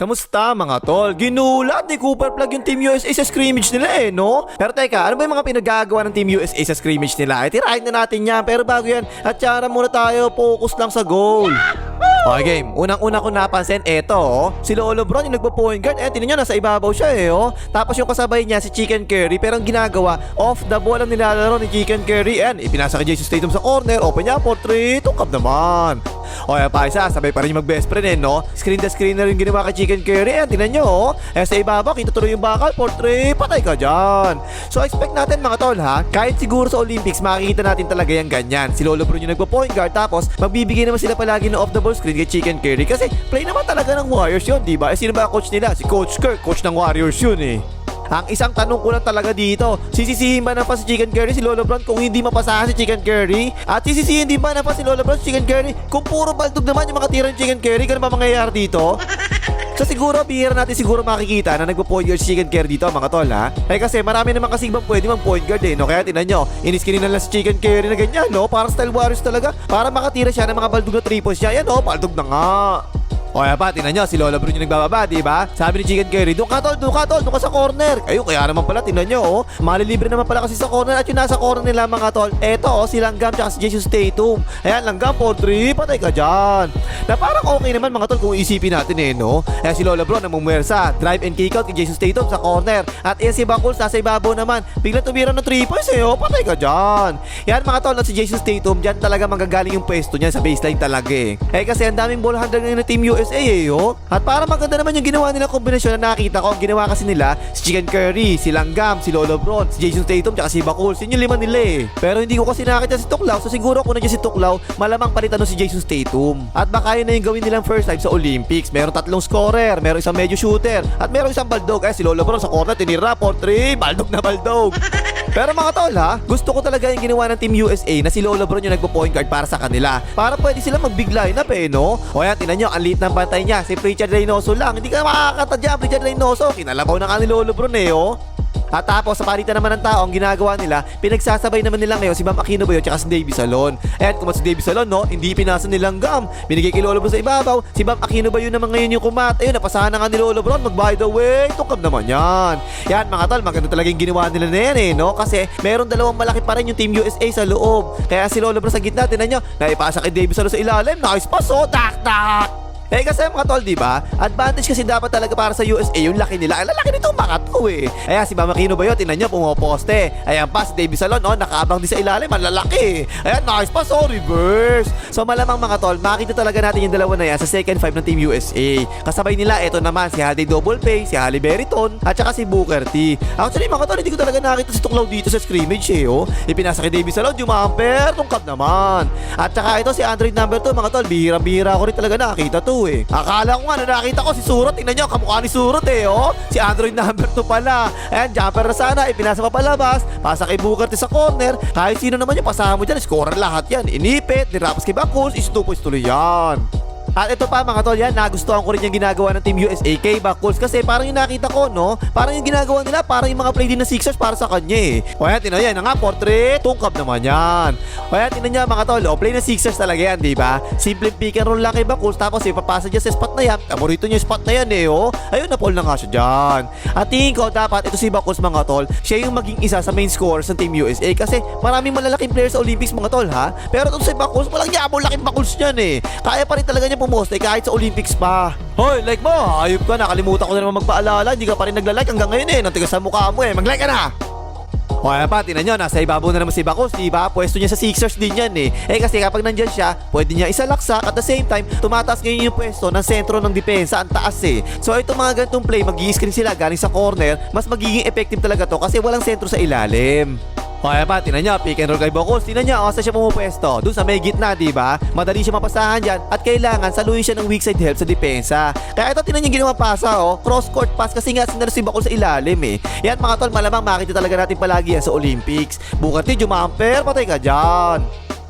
Kamusta mga tol? Ginulat ni Cooper Plug yung Team USA sa scrimmage nila eh, no? Pero teka, ano ba yung mga pinagagawa ng Team USA sa scrimmage nila? Eh, tirahin na natin yan. Pero bago yan, at tsara muna tayo, focus lang sa goal. Okay, game. Unang-una ko napansin, eto, oh. Si Lolo Bron yung nagpo-point guard. Eh, tinan nyo, nasa ibabaw siya eh, oh. Tapos yung kasabay niya, si Chicken Curry. Pero ang ginagawa, off the ball ang nilalaro ni Chicken Curry. And ipinasa kay Jason Statham sa corner. Open niya, portrait. Tungkap naman. O kaya pa isa, sabay pa rin mag-best friend eh, no? Screen the screener yung ginawa kay Chicken Curry. Ayan, tinan nyo, oh. Eh, sa ibabaw, kita tuloy yung bakal, portrait, patay ka dyan. So, expect natin mga tol, ha? Kahit siguro sa Olympics, makikita natin talaga yung ganyan. Si Lolo Brun yung nagpo-point guard, tapos magbibigay naman sila palagi ng off-the-ball screen kay Chicken Curry. Kasi play naman talaga ng Warriors yun, di ba? Eh, sino ba coach nila? Si Coach Kirk, coach ng Warriors yun eh. Ang isang tanong ko lang talaga dito, sisisihin ba na pa si Chicken Curry si Lolo Brown kung hindi mapasahan si Chicken Curry? At sisisihin din ba na pa si Lolo Brown si Chicken Curry kung puro baldog naman yung mga tira ng Chicken Curry? Ganun ba mangyayari dito? So siguro, bihira natin siguro makikita na nagpo-point guard si Chicken Curry dito mga tol ha. Eh kasi marami naman kasi ibang pwede mang point guard eh no. Kaya tinan nyo, iniskinin na lang si Chicken Curry na ganyan no. Parang style warriors talaga. Para makatira siya ng mga baldog na 3 points niya. Yan no, baldog na nga. O kaya pa, tinan nyo, si Lola Brun yung nagbababa, di ba? Sabi ni Chicken Curry, doon ka tol, doon ka tol, doon ka sa corner. Ayun, kaya naman pala, tinan nyo, oh. Malilibre naman pala kasi sa corner at yung nasa corner nila mga tol. Eto, oh, si Langgam tsaka si Jason Statham. Ayan, Langgam, 4-3, patay ka dyan. Na parang okay naman mga tol kung isipin natin eh, no? Ayan si Lola Brun, namumwersa. Drive and kick out kay Jason Statham sa corner. At ayan si Bakuls, nasa ibabaw naman. Bigla tumira ng 3 points eh, oh, patay ka dyan. Yan mga tol, at si Jason Statham, dyan talaga manggagaling yung pwesto niya sa baseline talaga eh. Eh kasi ang daming ball handler ngayon ng Team USA eh, oh. At para maganda naman yung ginawa nila kombinasyon na nakita ko, ang ginawa kasi nila, si Chicken Curry, si Langgam, si Lolo Bron, si Jason Tatum, tsaka si Bakuls, yun yung lima nila eh. Pero hindi ko kasi nakita si Tuklaw, so siguro kung nandiyan si Tuklaw, malamang palitan nun si Jason Tatum. At baka yun na yung gawin nilang first time sa Olympics. Meron tatlong scorer, meron isang medyo shooter, at meron isang baldog. Eh, si Lolo Bron sa corner, tinira, 4-3, baldog na baldog. Pero mga tol ha, gusto ko talaga yung ginawa ng Team USA na si Lolo Bron yung nagpo-point guard para sa kanila. Para pwede sila mag-big lineup eh, no? O yan, tinan nyo, ang liit ng bantay niya. Si Richard Reynoso lang. Hindi ka makakatadya, Richard Reynoso. Kinalabaw na ka ni Lolo Bron eh, oh. At tapos sa palitan naman ng tao, ang ginagawa nila, pinagsasabay naman nila ngayon si Bam Aquino Bayo at si Davy Salon. At kung si Davy Salon, no, hindi pinasa nilang gam. Binigay kay Lolo Bron sa ibabaw. Si Bam Aquino Bayo naman ngayon yung kumat. Ayun, napasahan na nga ni Lolo Bron. Mag by the way, tungkab naman yan. Yan mga tol, maganda talaga yung ginawa nila na yan eh, no? Kasi meron dalawang malaki pa rin yung Team USA sa loob. Kaya si Lolo Bron sa gitna, tinan nyo, naipasa kay Davy Salon sa ilalim. Nice pass, oh, tak, tak. Eh kasi mga tol, di ba? Advantage kasi dapat talaga para sa USA yung laki nila. Ang lalaki nito mga to eh. Ayan, si Mama Kino ba yun? Tinan nyo, pumoposte. Ayan pa, si Davy Salon, oh, nakaabang din sa ilalim. Ang lalaki. Ayan, nice pa, so reverse. So malamang mga tol, makita talaga natin yung dalawa na yan sa second five ng Team USA. Kasabay nila, ito naman, si Hadi Double Pay, si Halle Berryton, at saka si Booker T. Actually, mga tol, hindi ko talaga nakita si Tuklaw dito sa scrimmage eh, oh. Ipinasa kay Davy Salon, jumamper, tungkap naman. At saka ito, si Android number 2, mga tol, bihira-bihira ko rin talaga nakita to eh. Akala ko nga na nakita ko si Surot, tingnan nyo, kamukha ni Surot eh, oh. Si Android number 2 pala. Ayan, jumper na sana, ipinasa pa palabas, pasa kay T sa corner. Kahit sino naman yung pasama mo dyan, scorer lahat yan. Inipit, nirapas kay Bakuls, is 2 points tuloy yan. At ito pa mga tol yan, nagustuhan ko rin yung ginagawa ng Team USA kay Bakuls kasi parang yung nakita ko, no? Parang yung ginagawa nila, parang yung mga play din ng Sixers para sa kanya eh. O yan, tinan yan, nga, portrait, tungkap naman yan. O yan, tinan niya mga tol, o, play ng Sixers talaga yan, di ba? Simple pick and roll lang kay Bakuls, tapos ipapasa niya sa spot na yan. Paborito niya yung spot na yan eh, oh. Ayun, na-fall na nga siya dyan. At tingin ko, dapat ito si Bakuls mga tol, siya yung maging isa sa main scorers ng Team USA kasi maraming malalaking players sa Olympics mga tol ha. Pero ito si Bakuls, walang yabong laking Bakuls niyan eh. Kaya pa rin talaga niya pumoste kahit sa Olympics pa. Hoy, like mo, ayop ka, nakalimutan ko na naman magpaalala, hindi ka pa rin nagla-like hanggang ngayon eh, nantigas sa mukha mo eh, mag-like ka na! O kaya pa, tinan nyo, nasa ibabaw na naman si Bakos, di ba? Pwesto niya sa Sixers din yan eh. Eh kasi kapag nandyan siya, pwede niya isalaksak at the same time, tumataas ngayon yung pwesto ng sentro ng depensa, ang taas eh. So ito mga ganitong play, mag screen sila galing sa corner, mas magiging effective talaga to kasi walang sentro sa ilalim. Kaya pa, tinan niya, pick and roll kay Bokos. Tinan niya, asa siya pumupwesto. Doon sa may gitna, di ba? Madali siya mapasahan dyan at kailangan saluhin siya ng weak side help sa depensa. Kaya ito, tinan niya ginawa pasa, oh. Cross court pass kasi nga sinara si Bakol sa ilalim, eh. Yan, mga tol, malamang makita talaga natin palagi yan sa Olympics. Bukati, jumamper, patay ka dyan.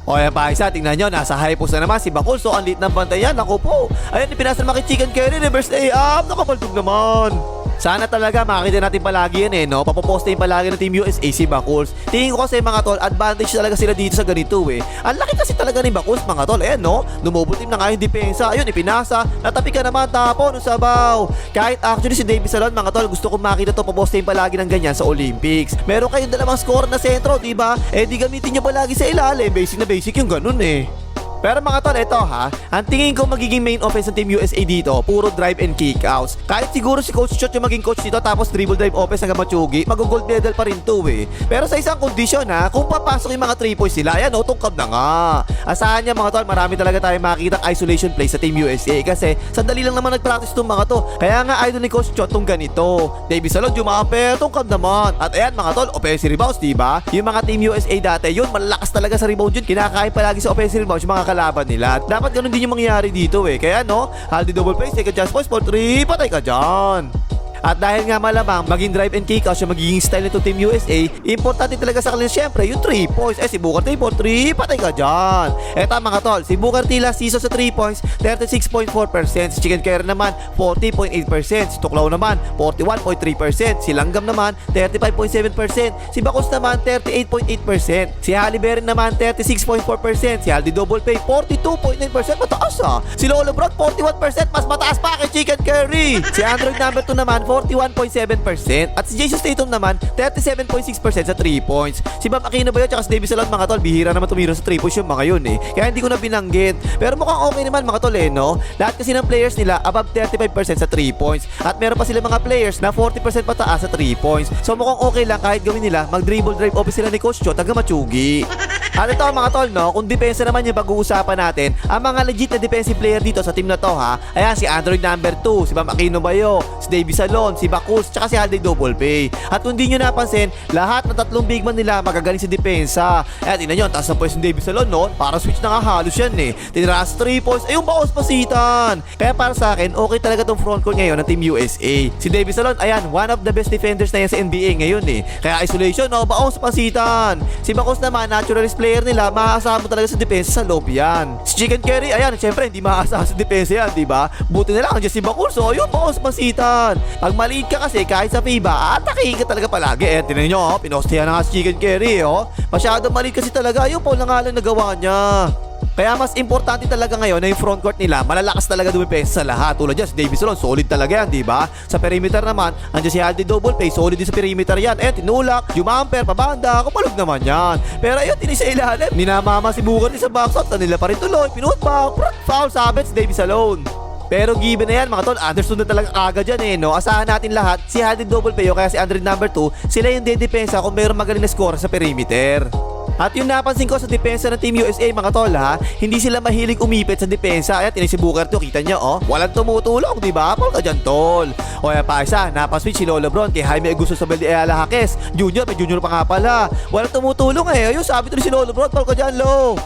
O yan pa isa, tingnan nyo, nasa high post na naman si Bakul. So, ang lit ng bantay yan, naku po. Ayan, ipinasa naman kay Chicken Curry, reverse A up, nakapaldog naman. Sana talaga makikita natin palagi yan eh, no? Papopostin palagi ng Team USA si Bakuls. Tingin ko kasi mga tol, advantage talaga sila dito sa ganito eh. Ang laki kasi talaga ni Bakuls mga tol, eh no? Lumubutim na nga yung depensa, ayun, ipinasa, natapi ka naman, tapo, no sabaw. Kahit actually si David Salon mga tol, gusto kong makita to papostin palagi ng ganyan sa Olympics. Meron kayong dalawang score na sentro, di ba? Eh di gamitin nyo palagi sa ilalim, basic na basic yung ganun eh. Pero mga tol, ito ha, ang tingin ko magiging main offense ng Team USA dito, puro drive and kick outs. Kahit siguro si Coach Chot yung maging coach dito tapos dribble drive offense hanggang machugi, mag-gold medal pa rin to eh. Pero sa isang kondisyon ha, kung papasok yung mga 3 points sila, ayan o, tungkab na nga. Asahan niya mga tol, marami talaga tayo makikita isolation play sa Team USA kasi sandali lang naman nag-practice tong mga to. Kaya nga idol ni Coach Chot tong ganito. David Salon, jumampe, tungkab naman. At ayan mga tol, offensive rebounds, di ba? Yung mga Team USA dati, yun, malakas talaga sa rebound yun. Kinakain palagi sa offensive rebounds yung mga kalaban nila. Dapat ganun din yung mangyayari dito eh. Kaya no, Haldi double play, second chance points for 3, patay ka dyan. At dahil nga malamang maging drive and kick out yung magiging style nito Team USA, importante talaga sa kanila syempre yung 3 points. Eh si Booker T for 3, patay ka dyan. Eto mga tol, si Booker T last season sa 3 points, 36.4%. Si Chicken Carry naman, 40.8%. Si Tuklaw naman, 41.3%. Si Langgam naman, 35.7%. Si Bakos naman, 38.8%. Si Halliburton naman, 36.4%. Si Aldi Double Pay, 42.9%. Mataas ah. Si Lolo Brown, 41%. Mas mataas pa kay Chicken Curry. Si Android number 2 naman, 41.7%. At si Jason Statham naman, 37.6% sa 3 points. Si Bam Aquino ba yun? Tsaka si David Salon, mga tol, bihira naman tumira sa 3 points yung mga yun eh. Kaya hindi ko na binanggit. Pero mukhang okay naman mga tol eh, no? Lahat kasi ng players nila above 35% sa 3 points. At meron pa sila mga players na 40% pataas sa 3 points. So mukhang okay lang kahit gawin nila, mag-dribble drive office sila ni Coach Chot hanggang machugi. At ito mga tol, no? Kung depensa naman yung pag-uusapan natin, ang mga legit na defensive player dito sa team na to, ha? Ayan, si Android number 2, si Bam Aquino Bayo, si Davey Salon, si Bakus, tsaka si Halday Double Pay. At kung di nyo napansin, lahat ng tatlong big man nila magagaling sa depensa. Ayan, tingnan nyo, ang taas na pwes ni Davey Salon, no? Para switch na nga halos yan, eh. Tinira sa 3 points, ayun baos pasitan. Kaya para sa akin, okay talaga tong front court ngayon ng Team USA. Si Davey Salon, ayan, one of the best defenders na yan sa NBA ngayon, eh. Kaya isolation, no? Baos pasitan. Si Bakus naman, naturalist player nila, maaasahan mo talaga sa depensa sa loob yan. Si Chicken Curry, ayan, syempre, hindi maaasahan sa depensa yan, di ba? Buti na lang, andyan si Bakul, so ayun, baos pasitan. Pag maliit ka kasi, kahit sa FIBA, atakihin ka talaga palagi. Eh, tinan nyo, oh, pinostihan na nga si Chicken Curry, oh. Masyado maliit kasi talaga, ayun po na nagawa niya. Kaya mas importante talaga ngayon na yung front court nila, malalakas talaga dumipensa sa lahat. Tulad dyan, si Davis Solon, solid talaga yan, di ba? Sa perimeter naman, andyan si Aldi Double Play, solid din sa perimeter yan. Eh, tinulak, jumamper, pabanda, kapalog naman yan. Pero ayun, tinis sa ilalim. Minamama si Booker sa box out, nila pa rin tuloy, pinuot back, foul, sabit si Davis alone. Pero given na yan mga tol, understood na talaga kagad yan eh, no? Asahan natin lahat, si Hadid Double Pay o kaya si Android number 2, sila yung dedepensa kung mayroong magaling na score sa perimeter. At yung napansin ko sa depensa ng Team USA mga tol ha, hindi sila mahilig umipit sa depensa. Ayan, tinig si Booker to, kita niyo oh. Walang tumutulong, di ba? Paul ka dyan tol. O yan pa isa, napaswitch si Lolo Bron kay Jaime Augusto sa Belde Ayala Jaques. Junior, may junior pa nga pala. Walang tumutulong eh. Ayun, sabi to si Lolo Bron, Paul ka dyan, lo.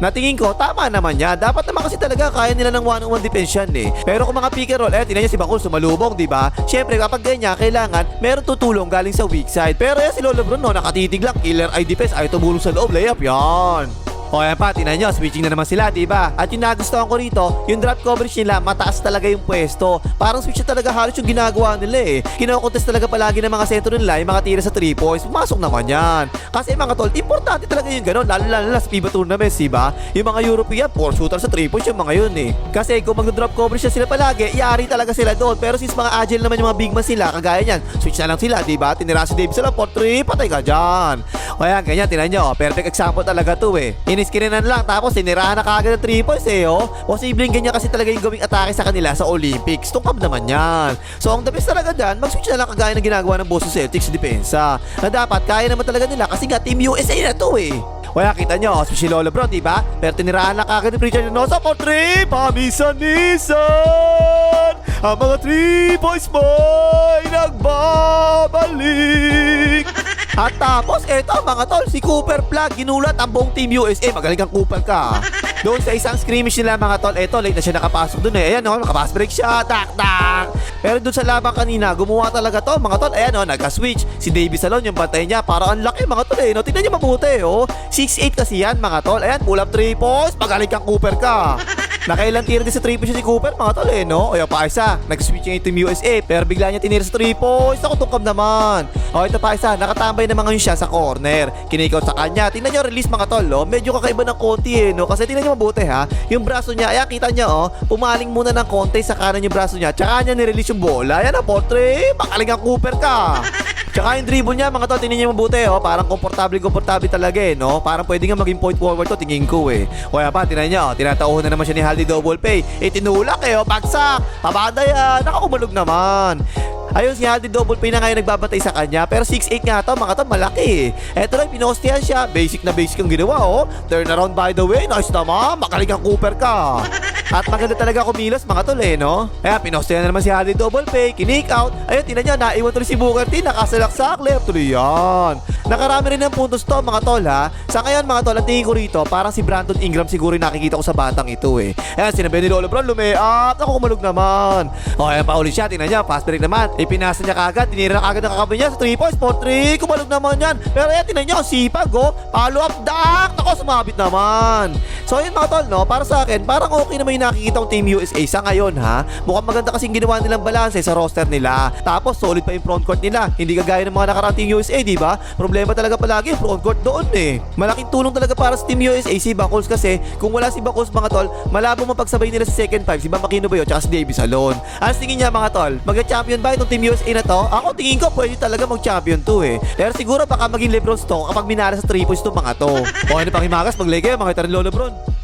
Natingin ko, tama naman yan. Dapat naman kasi talaga kaya nila ng one-on-one defense yan eh. Pero kung mga pick and roll, eh, tinan niya si Bakul sumalubong, di ba? Siyempre, kapag ganyan, kailangan meron tutulong galing sa weak side. Pero yan si Lolo Bruno, nakatitig lang, killer eye defense, ay tumulong sa loob, layup, yan. O yan pa, tinan nyo, switching na naman sila, di ba? At yung nagustuhan ko rito, yung drop coverage nila, mataas talaga yung pwesto. Parang switch talaga halos yung ginagawa nila eh. Kinokontest talaga palagi ng mga sentro nila, yung mga tira sa 3 points, pumasok naman yan. Kasi mga tol, importante talaga yung gano'n, lalo lalo na sa FIBA tournaments, di ba? Yung mga European, 4 shooter sa 3 points yung mga yun eh. Kasi kung mag-drop coverage na sila palagi, yari talaga sila doon. Pero since mga agile naman yung mga big man sila, kagaya niyan, switch na lang sila, di ba? Tinira si Davis sila, 4-3, patay ka dyan. O yan, ganyan, tinan nyo, perfect example talaga to eh. Iniskirinan lang, tapos tinirahan na kagad ng 3 points eh, oh. Posibleng ganyan kasi talaga yung gawing atake sa kanila sa Olympics. Tungkab naman yan. So, ang the best talaga dyan, mag-switch na lang kagaya ng ginagawa ng Boston Celtics sa depensa. Na dapat, kaya naman talaga nila kasi nga Team USA na to eh. Kaya kita nyo, si Lolo Bro, di ba? Pero tinirahan na kagad ni Richard Reynoso for 3, pamisan-misan! Ang mga 3 boys mo'y nagbabalik! At tapos, eto mga tol, si Cooper Plug, ginulat ang buong Team USA. Magaling kang Cooper ka. Doon sa isang scrimmage nila mga tol, eto, late na siya nakapasok doon eh. Ayan o, oh, nakapasok break siya, tak, tak. Pero doon sa labang kanina, gumawa talaga to mga tol. Ayan o, oh, nagka-switch. Si Davy Salon, yung bantay niya, para ang laki mga tol eh. No? Tingnan niyo mabuti oh. 6'8 kasi yan mga tol. Ayan, pull up 3 points, magaling kang Cooper ka. Nakailan tira din sa 3 points si Cooper mga tol eh, no? O yung pa isa, nag-switch yung Team USA, pero bigla niya tinira sa 3 points. Ako tungkab naman. O ito pa isa, nakatambay naman ngayon siya sa corner. Kinikot sa kanya. Tingnan nyo, release mga tol, oh. Medyo kakaiba ng konti eh, no? Kasi tingnan nyo mabuti ha. Yung braso niya, ayan, kita niya, oh. Pumaling muna ng konti sa kanan yung braso niya. Tsaka niya nirelease yung bola. Ayan, oh, portrait. Makaling ang Cooper ka. Tsaka yung dribble niya, mga tol, tingnan niyo mabuti, oh. Parang komportable, komportable talaga, eh, no? Parang pwede nga maging point forward to, tingin ko, eh. Kaya pa, tingnan niyo, oh. Tinatauhan na naman siya ni Haldi Double Pay. Eh, tinulak, eh, oh. Bagsak. Pabada yan. Nakakumalog naman. Ayun, si Haldi Double Pay na ngayon nagbabatay sa kanya. Pero 6'8 nga to, mga to, malaki eh. Eto lang, pinostihan siya. Basic na basic ang ginawa, oh. Turn around by the way. Nice naman. Makaling ang Cooper ka. At maganda talaga kumilos, mga tol, eh, no? Kaya pinostihan na naman si Haldi Double Pay. Kinik out. Ayun, tinan niya, naiwan tuloy si Booker T. Nakasalaksak. Left tuloy yan. Nakarami rin ng puntos to, mga tol, ha? Sa ngayon, mga tol, ang tingin ko rito, parang si Brandon Ingram siguro yung nakikita ko sa batang ito, eh. Ayan, sinabi ni Lolo Brown, lumiat. Ako kumalog naman. O, ayan pa ulit siya. Tingnan niya, fast break naman. Ipinasa niya kagad. Tinira na kagad ang kakabi niya sa 3 points. 4-3. Kumalog naman yan. Pero ayan, tingnan niyo, ang sipag, oh. Follow up dunk. Ako, sumabit naman. So, ayun mga tol, no? Para sa akin, parang okay naman nakikita kong Team USA sa ngayon, ha? Mukhang maganda kasing ginawa nilang balance sa roster nila. Tapos, solid pa yung front court nila. Hindi kagaya ng mga nakaraang Team USA, di ba? Problema talaga palagi front court doon, eh. Malaking tulong talaga para sa Team USA si Bakuls kasi kung wala si Bakuls, mga tol, malabo mapagsabay nila sa second five, si Bamakino Bayo at si Davis alone. Ang tingin niya, mga tol, mag-champion ba itong Team USA na to? Ako tingin ko, pwede talaga mag-champion to, eh. Pero siguro baka maging Lebron to kapag minara sa 3 points itong mga to. O ano pang himagas, mag-leg kayo, mga itarin Lolo Bron.